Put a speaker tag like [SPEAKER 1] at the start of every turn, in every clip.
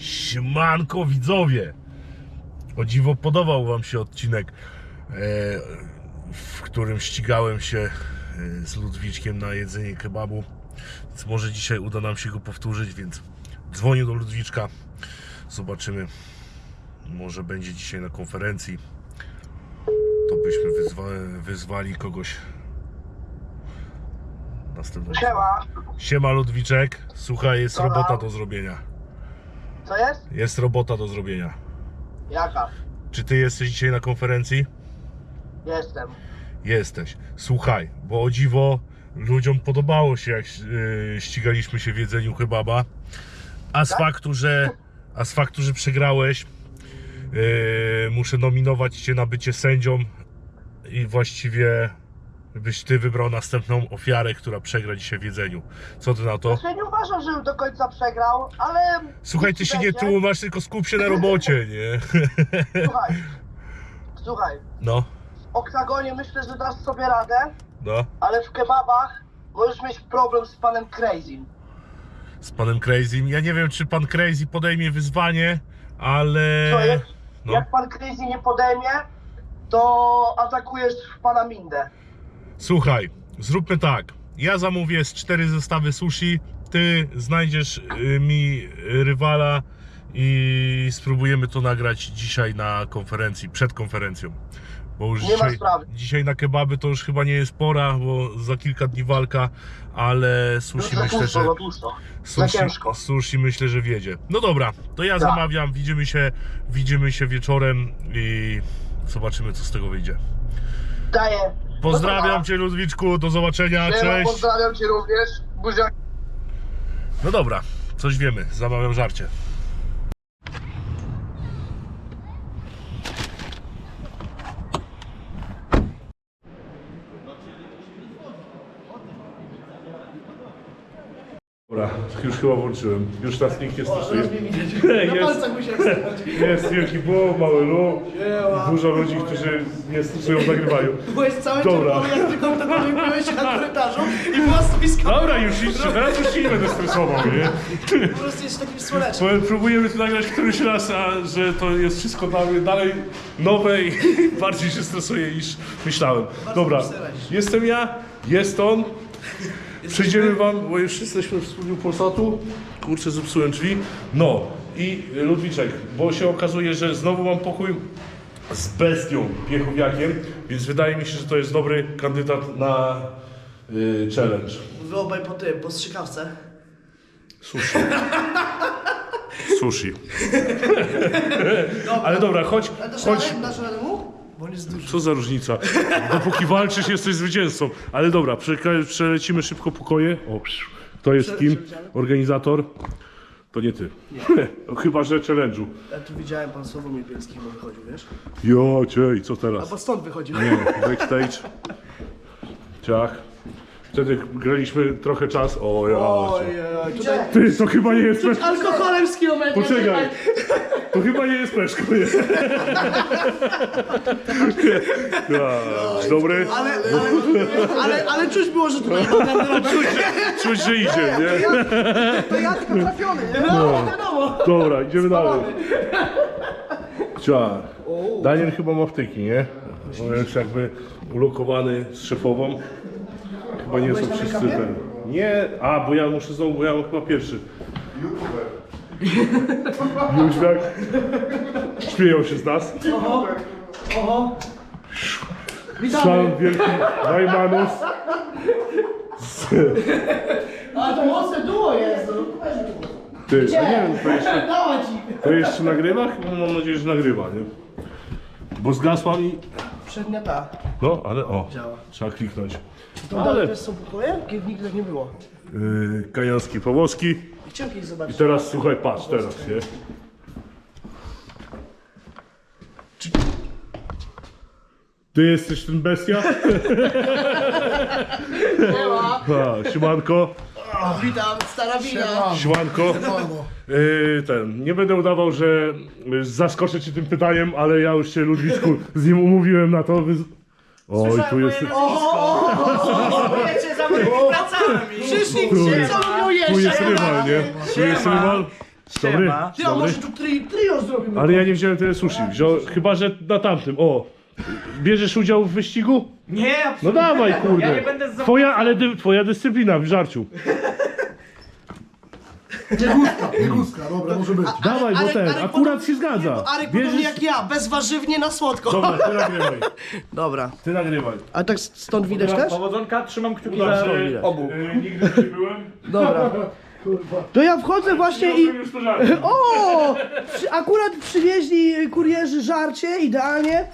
[SPEAKER 1] Siemanko widzowie! O dziwo podobał wam się odcinek, e, w którym ścigałem się e, z Ludwiczkiem na jedzenie kebabu. Więc może dzisiaj uda nam się go powtórzyć, więc dzwonię do Ludwiczka. Zobaczymy. Może będzie dzisiaj na konferencji. To byśmy wyzwa, wyzwali kogoś. Następnego.
[SPEAKER 2] Siema,
[SPEAKER 1] Siema Ludwiczek. Słuchaj, jest robota do zrobienia.
[SPEAKER 2] Co jest?
[SPEAKER 1] Jest robota do zrobienia.
[SPEAKER 2] Jaka?
[SPEAKER 1] Czy ty jesteś dzisiaj na konferencji?
[SPEAKER 2] Jestem.
[SPEAKER 1] Jesteś. Słuchaj, bo o dziwo ludziom podobało się, jak yy, ścigaliśmy się w jedzeniu kebaba. A z
[SPEAKER 2] Tak?
[SPEAKER 1] faktu, że, a z faktu, że przegrałeś, yy, muszę nominować cię na bycie sędzią i właściwie byś ty wybrał następną ofiarę, która przegra dzisiaj w jedzeniu. Co ty na to?
[SPEAKER 2] Ja nie uważam, żebym do końca przegrał, ale...
[SPEAKER 1] Słuchaj, ty się nie
[SPEAKER 2] będzie.
[SPEAKER 1] tłumasz, tylko skup się na robocie, nie?
[SPEAKER 2] Słuchaj, słuchaj,
[SPEAKER 1] No,
[SPEAKER 2] w oktagonie myślę, że dasz sobie radę,
[SPEAKER 1] no.
[SPEAKER 2] ale w kebabach możesz mieć problem z panem Crazy.
[SPEAKER 1] z panem Crazy. Ja nie wiem, czy pan Crazy podejmie wyzwanie, ale.
[SPEAKER 2] Co jest?
[SPEAKER 1] No,
[SPEAKER 2] Jak pan Crazy nie podejmie, to atakujesz pana Mindę.
[SPEAKER 1] Słuchaj, zróbmy tak. Ja zamówię z cztery zestawy sushi, ty znajdziesz y, mi rywala i spróbujemy to nagrać dzisiaj na konferencji, przed konferencją. Bo już
[SPEAKER 2] Nie
[SPEAKER 1] dzisiaj, dzisiaj na kebaby to już chyba nie jest pora, bo za kilka dni walka, ale sushi
[SPEAKER 2] za
[SPEAKER 1] myślę, że.
[SPEAKER 2] Za
[SPEAKER 1] Sushi,
[SPEAKER 2] ciężko.
[SPEAKER 1] sushi myślę, że wiedzie. No dobra, to ja
[SPEAKER 2] Tak.
[SPEAKER 1] zamawiam, widzimy się, widzimy się wieczorem i zobaczymy co z tego wyjdzie.
[SPEAKER 2] Daję.
[SPEAKER 1] Pozdrawiam Cię Ludwiczku, do zobaczenia,
[SPEAKER 2] Siema,
[SPEAKER 1] cześć.
[SPEAKER 2] Pozdrawiam cię również. Buziak.
[SPEAKER 1] No dobra, coś wiemy, zamawiam żarcie. Dobra, już chyba włączyłem. Już nas nikt nie stosuje. Jest, jest wielki bło, mały lu, dużo ludzi, którzy nie stosują, nagrywają.
[SPEAKER 3] Byłeś cały
[SPEAKER 1] Dobra.
[SPEAKER 3] czerwony, jak tylko byłeś się na korytarzu i była stoiska.
[SPEAKER 1] Dobra, już idźcie, teraz już się nie będę stresował, nie?
[SPEAKER 3] Po prostu jest takim słonecznym.
[SPEAKER 1] Bo Próbujemy tu nagrać któryś raz, a że to jest wszystko dalej, dalej nowe i bardziej się stresuję niż myślałem. Dobra, jestem ja, jest on. Przejdziemy wam, bo już jesteśmy w studiu Polsatu. Kurczę, zepsułem drzwi. No i Ludwiczek, bo się okazuje, że znowu mam pokój z bestią, piechowiakiem, więc wydaje mi się, że to jest dobry kandydat na y, challenge.
[SPEAKER 3] Wy obaj po tym, po strzykawce.
[SPEAKER 1] Sushi. Sushi. Ale dobra, chodź,
[SPEAKER 3] dasz
[SPEAKER 1] chodź.
[SPEAKER 3] radę? Dasz radę mu? Bo on jest duży.
[SPEAKER 1] Co za różnica? Dopóki walczysz, jesteś zwycięzcą. Ale dobra, przeka- przelecimy szybko pokoje. O, psz. Kto jest kim? Organizator? To nie ty. Chyba, że challenge'u.
[SPEAKER 3] Ja tu widziałem pan Sławomir Bielski chyba wychodził, wiesz?
[SPEAKER 1] Jo, cie, i co teraz?
[SPEAKER 3] Albo stąd wychodził.
[SPEAKER 1] Nie, backstage. Ciach. Wtedy graliśmy trochę czas. O, ja. Cię.
[SPEAKER 3] tutaj...
[SPEAKER 1] Ty, to chyba nie jest peszko.
[SPEAKER 3] Alkoholem z kilometra.
[SPEAKER 1] Poczekaj. To chyba nie jest peszko. Nie. Ja, dobry.
[SPEAKER 3] Ale, ale, ale, ale czuć było, że tutaj.
[SPEAKER 1] Czuć, że idzie, nie?
[SPEAKER 3] To ja tylko trafiony, nie? No, wiadomo.
[SPEAKER 1] Dobra, idziemy dalej. Ciach. Daniel chyba ma wtyki, nie? On jest jakby ulokowany z szefową. Chyba nie są wszyscy ten. Nie, a bo ja muszę znowu, bo ja mam chyba pierwszy. Jóźwiak. Śmieją się z nas.
[SPEAKER 3] Oho, oho. Witamy.
[SPEAKER 1] Wielki Najmanus.
[SPEAKER 3] A to mocne duo jest. no.
[SPEAKER 1] Ty, a nie wiem, to jeszcze,
[SPEAKER 3] Dała ci.
[SPEAKER 1] to jeszcze nagrywa? Chyba mam nadzieję, że nagrywa, nie? Bo zgasła mi...
[SPEAKER 3] Przednia ta.
[SPEAKER 1] No, ale o,
[SPEAKER 3] Działa.
[SPEAKER 1] trzeba kliknąć.
[SPEAKER 3] To
[SPEAKER 1] Ale
[SPEAKER 3] też są pokoje? Kiedy nigdy tak nie było.
[SPEAKER 1] yy, Kajanski Pawłowski.
[SPEAKER 3] Chciałem kiedyś zobaczyć.
[SPEAKER 1] I teraz słuchaj, patrz, teraz, nie? Ty jesteś ten bestia? A, siemanko,
[SPEAKER 3] Witam, stara wina.
[SPEAKER 1] siemanko. Yy, ten, nie będę udawał, że y, zaskoczę cię tym pytaniem, ale ja już się Ludwiczku z nim umówiłem na to. Wy... Oj, tu jest,
[SPEAKER 3] Wiecie, za moimi pracami. Przyszli,
[SPEAKER 1] Tu
[SPEAKER 3] ci,
[SPEAKER 1] jest-
[SPEAKER 3] co
[SPEAKER 1] tu jest rywal, nie? Tu jest rywal. Dobry.
[SPEAKER 4] Siema.
[SPEAKER 3] Ty, a może tu tri, trio zrobimy?
[SPEAKER 1] Ale ja nie wziąłem tyle sushi. Wziął, chyba, że na tamtym. O! Bierzesz udział w wyścigu?
[SPEAKER 4] Nie,
[SPEAKER 1] No dawaj, kurde.
[SPEAKER 4] Ja nie będę za...
[SPEAKER 1] Twoja, ale dy, twoja dyscyplina w żarciu.
[SPEAKER 5] Biegustka, biegustka, dobra, może być.
[SPEAKER 1] Dawaj, bo
[SPEAKER 3] Arek-
[SPEAKER 1] ten,
[SPEAKER 3] Arek
[SPEAKER 1] akurat
[SPEAKER 3] podobnie-
[SPEAKER 1] się zgadza.
[SPEAKER 3] Bo Arek podobnie jak ja, bezwarzywnie na słodko.
[SPEAKER 1] Dobra, ty nagrywaj.
[SPEAKER 3] Dobra.
[SPEAKER 1] Ty nagrywaj.
[SPEAKER 3] A tak stąd widać też?
[SPEAKER 4] Powodzonka, trzymam kciuki za
[SPEAKER 1] się.
[SPEAKER 4] obu.
[SPEAKER 1] Y, nigdy nie byłem.
[SPEAKER 3] Dobra. To ja wchodzę właśnie i...
[SPEAKER 1] Już to żarcie.
[SPEAKER 3] O! Przy, akurat przywieźli kurierzy żarcie, idealnie.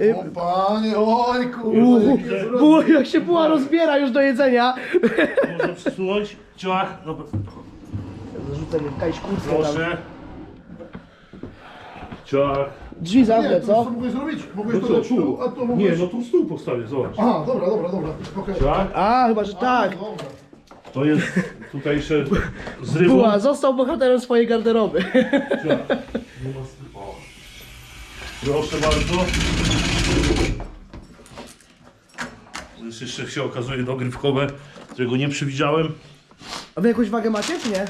[SPEAKER 3] Y,
[SPEAKER 5] O panie, oj jakie
[SPEAKER 3] buła, jak się buła rozbiera już do jedzenia.
[SPEAKER 1] Można przesunąć. Ciach. Dobra.
[SPEAKER 3] Jakaś kurtkę tam.
[SPEAKER 1] Proszę. Ciach.
[SPEAKER 3] Drzwi zamknę,
[SPEAKER 5] to
[SPEAKER 3] co?
[SPEAKER 5] co mogłeś zrobić? Mogłeś
[SPEAKER 1] No
[SPEAKER 5] to
[SPEAKER 1] co,
[SPEAKER 5] dać
[SPEAKER 1] tu?
[SPEAKER 5] tu, a to
[SPEAKER 1] Nie,
[SPEAKER 5] mogłeś...
[SPEAKER 1] no tu stół postawię, zobacz.
[SPEAKER 5] Aha, dobra, dobra, dobra, okej.
[SPEAKER 1] Ciach.
[SPEAKER 3] A, chyba, że tak.
[SPEAKER 5] Dobra.
[SPEAKER 1] To jest tutejsze z rybą.
[SPEAKER 3] Buła, został bohaterem swojej garderoby.
[SPEAKER 1] Ciach. O. Proszę bardzo. To jest jeszcze się okazuje dogrywkowe, którego nie przewidziałem.
[SPEAKER 3] A wy jakąś wagę macie, czy nie?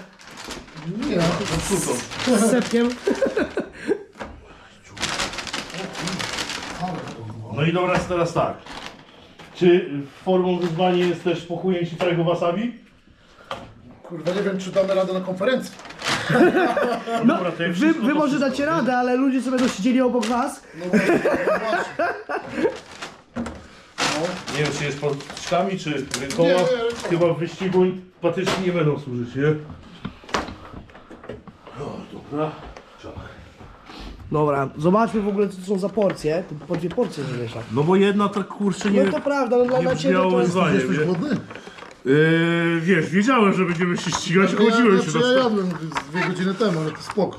[SPEAKER 5] Nie, to super.
[SPEAKER 3] Z setkiem?
[SPEAKER 1] No i dobra, teraz tak. Czy formą wyzwania jest też pochujęcie całego wasabi?
[SPEAKER 5] Kurwa, nie wiem, czy damy radę na konferencji.
[SPEAKER 3] No,
[SPEAKER 1] Dobra, to ja
[SPEAKER 3] wy,
[SPEAKER 1] wszystko
[SPEAKER 3] wy
[SPEAKER 1] to
[SPEAKER 3] może
[SPEAKER 1] wszystko,
[SPEAKER 3] dacie radę, ale ludzie co będą siedzieli obok was.
[SPEAKER 5] No właśnie, no właśnie.
[SPEAKER 1] Nie wiem, czy jest pod czkami, czy rękoma.
[SPEAKER 5] Nie, nie, rękoma.
[SPEAKER 1] Chyba w wyścigu patyczki nie będą służyć, nie? O, dobra.
[SPEAKER 3] Zobaczmy w ogóle co to są za porcje. To po dwie porcje zresztą.
[SPEAKER 1] No bo jedna tak kurczę nie...
[SPEAKER 3] No to prawda, no dla,
[SPEAKER 1] nie
[SPEAKER 3] dla ciebie
[SPEAKER 1] brzmiało
[SPEAKER 3] to jest...
[SPEAKER 1] wyzwanie,
[SPEAKER 5] Jesteś
[SPEAKER 1] wie?
[SPEAKER 5] głodny?
[SPEAKER 1] Yy, wiesz, wiedziałem, że będziemy się ścigać, chodziłem się
[SPEAKER 5] znaczy, ja jadłem dwie godziny temu, ale to spoko.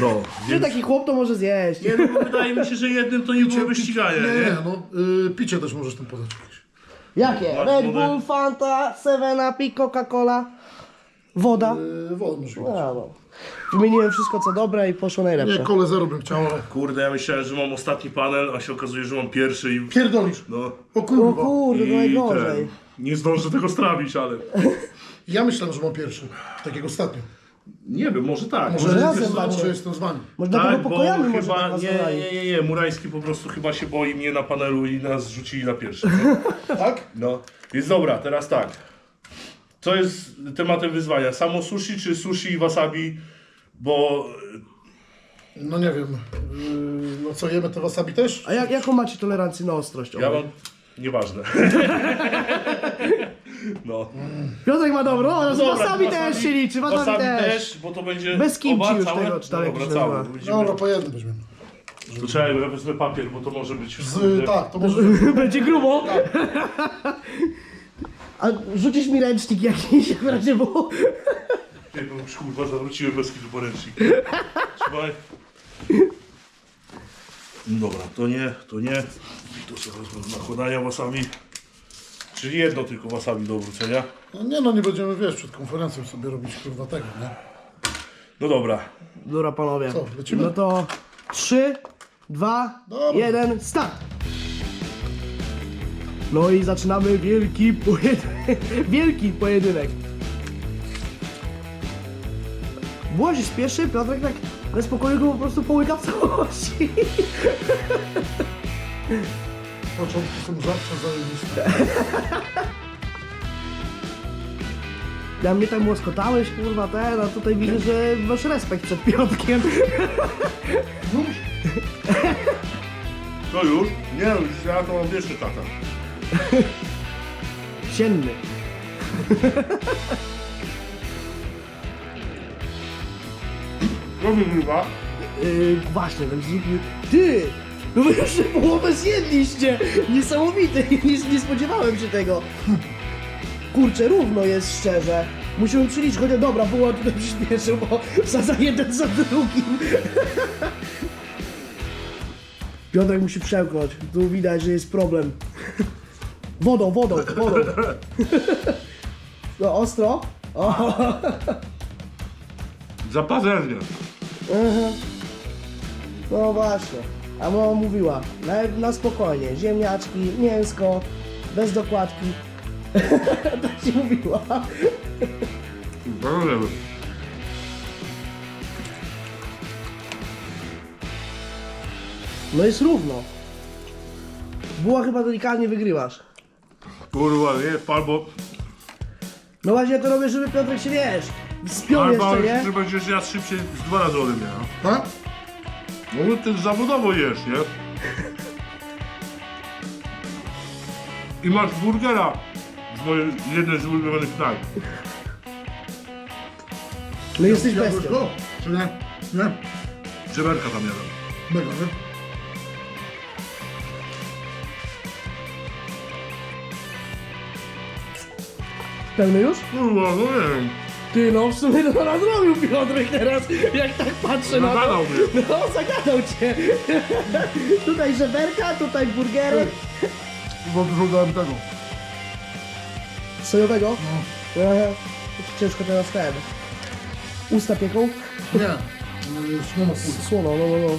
[SPEAKER 1] No, więc...
[SPEAKER 3] taki chłop to może zjeść.
[SPEAKER 1] Nie, no bo wydaje mi się, że jednym to nie byłoby ścigania,
[SPEAKER 5] Nie,
[SPEAKER 1] nie?
[SPEAKER 5] nie, no y, picie też możesz tam podać jakieś.
[SPEAKER 3] Jakie? Red? Bull, Fanta, Seven Up i Coca-Cola. Woda.
[SPEAKER 5] Y, wodę możesz
[SPEAKER 3] A,
[SPEAKER 5] pić.
[SPEAKER 3] no. Wymieniłem wszystko co dobre i poszło
[SPEAKER 5] Nie,
[SPEAKER 3] najlepsze.
[SPEAKER 5] kole zero bym chciał, ale...
[SPEAKER 1] Kurde, ja myślałem, że mam ostatni panel, a się okazuje, że mam pierwszy i...
[SPEAKER 5] Pierdolisz.
[SPEAKER 1] No...
[SPEAKER 5] O
[SPEAKER 3] O
[SPEAKER 5] kurwa.
[SPEAKER 3] kurde, to
[SPEAKER 1] I
[SPEAKER 3] najgorzej.
[SPEAKER 1] ten, nie zdążę tego strawić, ale...
[SPEAKER 5] Ja myślałem, że mam pierwszy. Tak jak ostatnio.
[SPEAKER 1] Nie wiem, może tak.
[SPEAKER 5] Może,
[SPEAKER 3] razem
[SPEAKER 5] razem
[SPEAKER 3] macie.
[SPEAKER 5] może jestem z wami.
[SPEAKER 3] Może
[SPEAKER 1] Tak, bo
[SPEAKER 3] pokojami może
[SPEAKER 1] chyba,
[SPEAKER 3] tak
[SPEAKER 1] nie, nie, nie, nie, Murański po prostu chyba się boi mnie na panelu i nas rzucili na pierwszy.
[SPEAKER 5] Tak?
[SPEAKER 1] No, więc dobra, teraz tak. Co jest tematem wyzwania? Samo sushi czy sushi i wasabi? Bo
[SPEAKER 5] No nie wiem. Yy, no co, jemy te wasabi też?
[SPEAKER 3] A jak, jaką macie tolerancję na ostrość?
[SPEAKER 1] ja mam... Nieważne. No.
[SPEAKER 3] Piotrek ma dobrą, ale z wasabi też się liczy, wasabi,
[SPEAKER 1] wasabi
[SPEAKER 3] też.
[SPEAKER 1] bo to będzie
[SPEAKER 3] Bez kimchi
[SPEAKER 1] oba
[SPEAKER 3] już
[SPEAKER 1] całe?
[SPEAKER 3] tego, czy tam
[SPEAKER 1] No Dobra, całe.
[SPEAKER 3] nazywa.
[SPEAKER 1] Będziemy...
[SPEAKER 5] Dobra, po jednym weźmiemy.
[SPEAKER 1] To ja wezmę papier, bo to może być...
[SPEAKER 5] Z, tak, to może...
[SPEAKER 3] Będzie grubo. A rzucisz mi ręcznik jakiś, w razie było.
[SPEAKER 1] Nie, no już kurwa zawróciłem bez kitu poręcznik. Trzymaj. Dobra, to nie, to nie. I to sobie wezmę nakładania wasabi. Czyli jedno tylko wasabi do wrócenia.
[SPEAKER 5] No nie no, nie będziemy, wiesz, przed konferencją sobie robić kurwa tego, nie?
[SPEAKER 1] No dobra.
[SPEAKER 3] Dobra panowie.
[SPEAKER 5] Co, lecimy?
[SPEAKER 3] No to 3, 2,
[SPEAKER 5] Dobra.
[SPEAKER 3] 1, start! No i zaczynamy wielki pojedynek. Wielki pojedynek. Się spieszy, Piotrek tak bez spokoju go po prostu połyka w całości.
[SPEAKER 5] Początki są zawsze zajebiste.
[SPEAKER 3] Ja mnie tak łoskotałeś, kurwa, ten, a tutaj widzę, że masz respekt przed Piotrkiem.
[SPEAKER 1] To już? Nie, już ja to mam jeszcze tata.
[SPEAKER 3] Sienny.
[SPEAKER 1] No wygrywa.
[SPEAKER 3] Yy, właśnie, ten znikł. Ty! No wy już połowę zjedliście! Niesamowite, nie, nie spodziewałem się tego. Kurczę, równo jest szczerze. Musimy przyliczyć, chociaż dobra, było tutaj przyspieszył, bo za, za jeden za drugim. Piotrek musi przełknąć. Tu widać, że jest problem. Wodą, wodą, wodą. No, ostro. O.
[SPEAKER 1] Za
[SPEAKER 3] No właśnie. A mama mówiła, na, na spokojnie, ziemniaczki, mięsko, bez dokładki. tak ci mówiła. No jest równo. Była chyba delikatnie wygrywasz.
[SPEAKER 1] Kurwa, nie, albo,
[SPEAKER 3] No właśnie ja to robię, żeby Piotrek się wiesz. Spiął
[SPEAKER 1] albo
[SPEAKER 3] jeszcze, nie?
[SPEAKER 1] że będziesz jadł szybciej z dwa razy ode mnie, no.
[SPEAKER 5] Tak?
[SPEAKER 1] No ty zawodowo jesz, nie? I masz burgera z mojej, jednej z ulubionych knajp.
[SPEAKER 3] No jesteś
[SPEAKER 5] Jadłeś
[SPEAKER 3] bestią.
[SPEAKER 5] go? Czy nie? Nie?
[SPEAKER 1] Czeberka tam jadam.
[SPEAKER 5] Mega, nie?
[SPEAKER 3] Pełny już?
[SPEAKER 1] Kurwa, no nie wiem.
[SPEAKER 3] Ty no, w sumie to nadrobił Piotrek teraz, jak tak patrzę na to.
[SPEAKER 1] Zagadał mnie.
[SPEAKER 3] No, zagadał cię. tutaj żeberka, tutaj burgery.
[SPEAKER 5] Bo dużo dałem tego.
[SPEAKER 3] Sojowego?
[SPEAKER 5] No.
[SPEAKER 3] Eee, ciężko teraz ten. Usta pieką?
[SPEAKER 5] Nie. Słono.
[SPEAKER 3] Słono, no, no, no.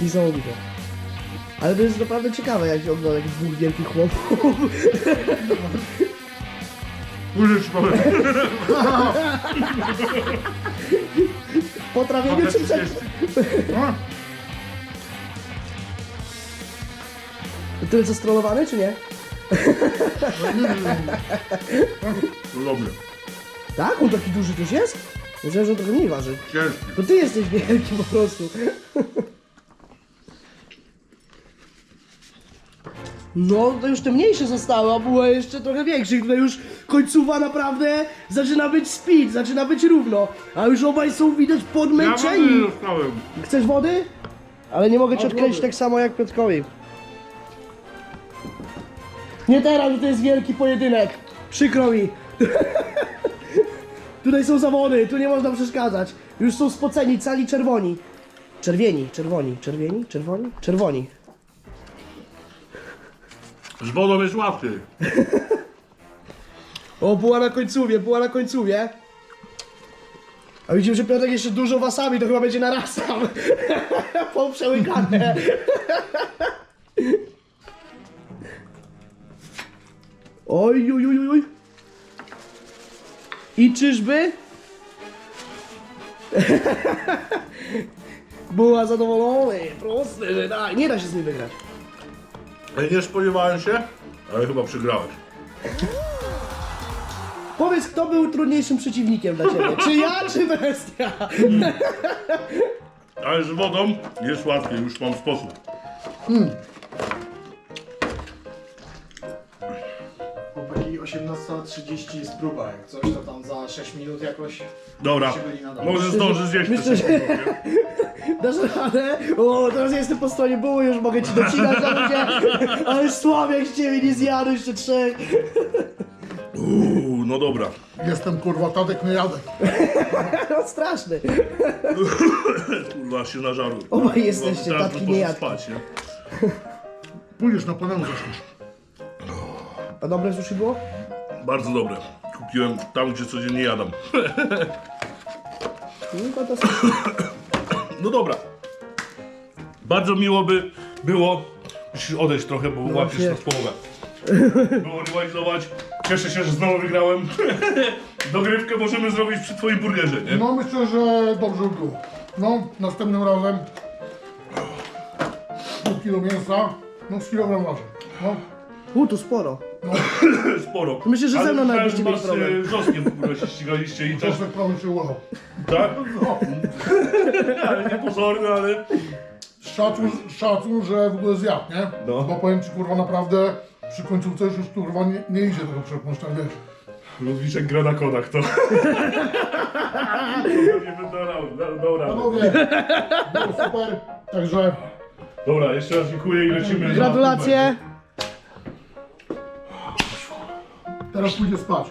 [SPEAKER 3] Niesamowite. Ale to jest naprawdę ciekawe, jak się ogląda jakichś dwóch wielkich chłopów.
[SPEAKER 1] Później ci powiem.
[SPEAKER 3] Po trawieniu czy przed...
[SPEAKER 5] A?
[SPEAKER 3] Tyle co strollowany, czy nie.
[SPEAKER 1] Lubię.
[SPEAKER 3] Tak? On taki duży też jest? Myślałem, że on trochę mniej waży.
[SPEAKER 1] Ciężki.
[SPEAKER 3] To ty jesteś wielki po prostu. No, to już te mniejsze zostały, a było jeszcze trochę większych. Tutaj już końcowa naprawdę zaczyna być speed, zaczyna być równo. A już obaj są widać
[SPEAKER 1] Ja
[SPEAKER 3] podmęczeni.
[SPEAKER 1] nie dostałem.
[SPEAKER 3] Chcesz wody? Ale nie mogę cię
[SPEAKER 5] A,
[SPEAKER 3] odkręcić tak samo jak Piotrkowi. Nie teraz, to jest wielki pojedynek. Przykro mi. Tutaj są zawody, tu nie można przeszkadzać. Już są spoceni, cali czerwoni. Czerwieni, czerwoni, czerwieni, czerwoni, czerwoni.
[SPEAKER 1] Z wodą jest łatwiej.
[SPEAKER 3] O, była na końcówie, była na końcówie. A widzimy, że Piotrek jeszcze dużo wasami, to chyba będzie na raz tam. Poprzełykane. Oj, oj, oj, oj. I czyżby? Była zadowolony, prosty, że tak. Nie da się z nim wygrać.
[SPEAKER 1] Nie spodziewałem się, ale chyba przegrałeś.
[SPEAKER 3] Powiedz, kto był trudniejszym przeciwnikiem dla ciebie? Czy ja, czy bestia?
[SPEAKER 1] Ale z wodą jest łatwiej, już mam sposób.
[SPEAKER 4] Chłopaki, 18.30 jest próba, jak coś to tam za 6 minut jakoś
[SPEAKER 1] Dobra,
[SPEAKER 4] się byli na dole.
[SPEAKER 1] może zdążę zjeść te
[SPEAKER 3] że-
[SPEAKER 1] szybko, nie?
[SPEAKER 3] Dasz radę? O, teraz jestem po stronie buły, już mogę ci docinać na ludzie. Ale słabiak z ciebie nie zjadł jeszcze trzech.
[SPEAKER 1] Uuu, no dobra.
[SPEAKER 5] Jestem kurwa Tadek, nie jadę.
[SPEAKER 3] No straszny.
[SPEAKER 1] Kurwa się nażarł.
[SPEAKER 3] Obaj jesteście
[SPEAKER 1] Teraz
[SPEAKER 3] tatki
[SPEAKER 1] poszedł
[SPEAKER 3] niejadki.
[SPEAKER 1] spać, nie?
[SPEAKER 5] Pójdziesz na panelu zaczniesz.
[SPEAKER 3] A dobre sushi było?
[SPEAKER 1] Bardzo dobre. Kupiłem tam, gdzie codziennie jadam.
[SPEAKER 3] No, fantastycznie.
[SPEAKER 1] No dobra. Bardzo miło by było. Musisz odejść trochę, bo łapiesz
[SPEAKER 3] właśnie.
[SPEAKER 1] nas połowę. Było rywalizować. Cieszę się, że znowu wygrałem. Dogrywkę możemy zrobić przy twoim burgerze, nie?
[SPEAKER 5] No myślę, że dobrze by było. No, następnym razem pół kilo mięsa, no z kilogram waży. No,
[SPEAKER 3] U, tu sporo.
[SPEAKER 1] Sporo.
[SPEAKER 3] Myślę, że ze mną mieli
[SPEAKER 1] was,
[SPEAKER 3] problem.
[SPEAKER 1] e, Wrzoskiem w ogóle się ścigaliście i też,
[SPEAKER 5] prawie się ułamał.
[SPEAKER 1] Tak?
[SPEAKER 5] No,
[SPEAKER 1] Ale niepozorny, ale...
[SPEAKER 5] szacun, szacun, że w ogóle zjadł, nie?
[SPEAKER 1] No.
[SPEAKER 5] Bo powiem ci kurwa naprawdę, przy końcówce już kurwa nie, nie idzie tego przepchnąć, tak wiesz.
[SPEAKER 1] Ludwiczek gra na kodach, to... pewnie by dał, radę.
[SPEAKER 5] Panowie, było super, także
[SPEAKER 1] Dobra, jeszcze raz dziękuję i lecimy. na
[SPEAKER 3] Gratulacje.
[SPEAKER 5] teraz pójdzie spać.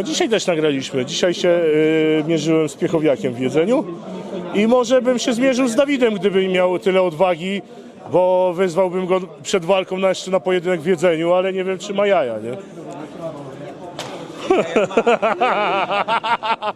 [SPEAKER 1] Dzisiaj też nagraliśmy. Dzisiaj się y, mierzyłem z Piechowiakiem w jedzeniu. I może bym się zmierzył z Dawidem, gdyby miał tyle odwagi, bo wyzwałbym go przed walką na jeszcze na pojedynek w jedzeniu, ale nie wiem czy ma jaja, nie?